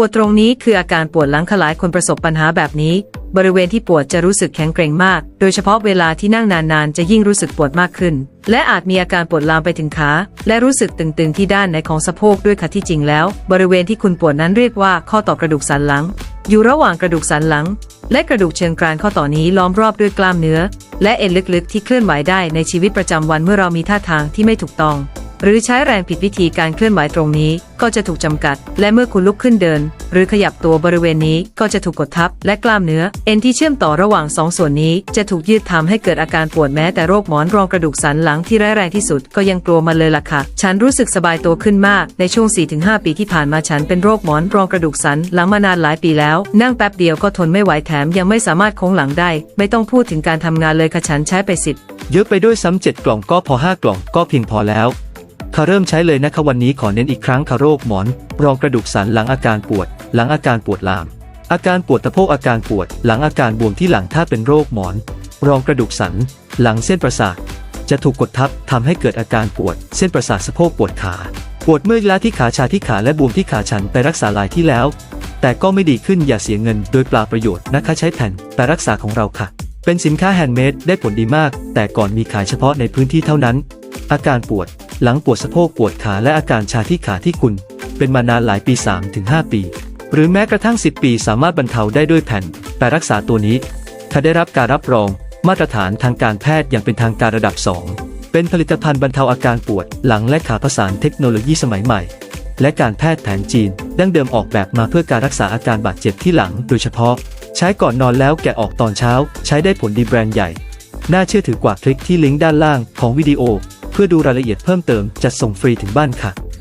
ปวดตรงนี้คืออาการปวดหลังขลายคนประสบปัญหาแบบนี้ บริเวณที่ปวดจะรู้สึกแข็งเกร็งมาก โดยเฉพาะเวลาที่นั่งนานๆ จะยิ่งรู้สึกปวดมากขึ้น และอาจมีอาการปวดลามไปถึงขาและรู้สึกตึงๆที่ด้านในของสะโพกด้วยค่ะที่จริงแล้ว บริเวณที่คุณปวดนั้นเรียกว่าข้อต่อกระดูกสันหลัง อยู่ระหว่างกระดูกสันหลัง และกระดูกเชิงกรานข้อต่อนี้ล้อมรอบด้วยกล้ามเนื้อ และเอ็นลึกๆ ที่เคลื่อนไหวได้ในชีวิตประจำวันเมื่อเรามีท่าทางที่ไม่ถูกต้อง หรือใช้แรงผิดวิธีการเคลื่อนไหวตรงนี้ ก็จะถูกจำกัด และเมื่อคุณลุกขึ้นเดิน หรือขยับตัวบริเวณนี้ก็จะถูกกดทับ และกล้ามเนื้อ เอ็นที่เชื่อมต่อระหว่างสองส่วนนี้ จะถูกยืดทำให้เกิดอาการปวดแม้แต่โรคหมอนรองกระดูกสันหลังที่ร้ายแรงที่สุด ก็ยังกลัวมันเลยล่ะค่ะ ฉันรู้สึกสบายตัวขึ้นมากในช่วง 4-5 ปีที่ผ่านมาฉันเป็นโรคหมอนรองกระดูกสันหลังมานานหลายปีแล้ว นั่งแป๊บเดียวก็ทนไม่ไหวแถมยังไม่สามารถโค้งหลังได้ ไม่ต้องพูดถึงการทำงานเลยค่ะฉันใช้ไปสิบเยอะไปด้วยซ้ำเจ็ดกล่องก็พอห้ากล่องก็เพียงพอแล้ว ค่ะเริ่มใช้เลยนะคะวันนี้ขอเน้นอีกครั้งค่ะโรคหมอน รองกระดูกสันหลังอาการปวด หลังอาการปวดลาม อาการปวดตะโพกอาการปวด หลังอาการบวมที่หลังถ้าเป็นโรคหมอน รองกระดูกสัน หลังเส้นประสาทจะถูกกดทับทำให้เกิดอาการปวด เส้นประสาทสะโพกปวดขาปวดเมื่อยล้าที่ขาชาที่ขาและบวมที่ขาฉันไปรักษาหลายที่แล้ว แต่ก็ไม่ดีขึ้นอย่าเสียเงินโดยเปล่าประโยชน์นะคะใช้แผ่นแต่รักษาของเราค่ะ เป็นสินค้าแฮนด์เมดได้ผลดีมาก แต่ก่อนมีขายเฉพาะในพื้นที่เท่านั้น อาการปวด หลังปวดสะโพกปวดขาและอาการชาที่ขาที่คุณ เป็นมานานหลายปี 3-5 ปี หรือแม้กระทั่ง 10 ปีสามารถบรรเทาได้ด้วยแผ่นแต่รักษาตัวนี้ ถ้าได้รับการรับรองมาตรฐานทางการแพทย์อย่างเป็นทางการระดับ 2 เป็นผลิตภัณฑ์บรรเทาอาการปวดหลังและขาผสานเทคโนโลยีสมัยใหม่ และการแพทย์แผนจีน ดั้งเดิมออกแบบมาเพื่อการรักษาอาการบาดเจ็บที่หลัง โดยเฉพาะ ใช้ก่อนนอนแล้วแกะออกตอนเช้า ใช้ได้ผลดีแบรนด์ใหญ่ น่าเชื่อถือกว่าคลิกที่ลิงก์ด้านล่างของวิดีโอ พื่อดูรายละเอียดเพิ่มเติมจัดส่งฟรีถึงบ้านค่ะ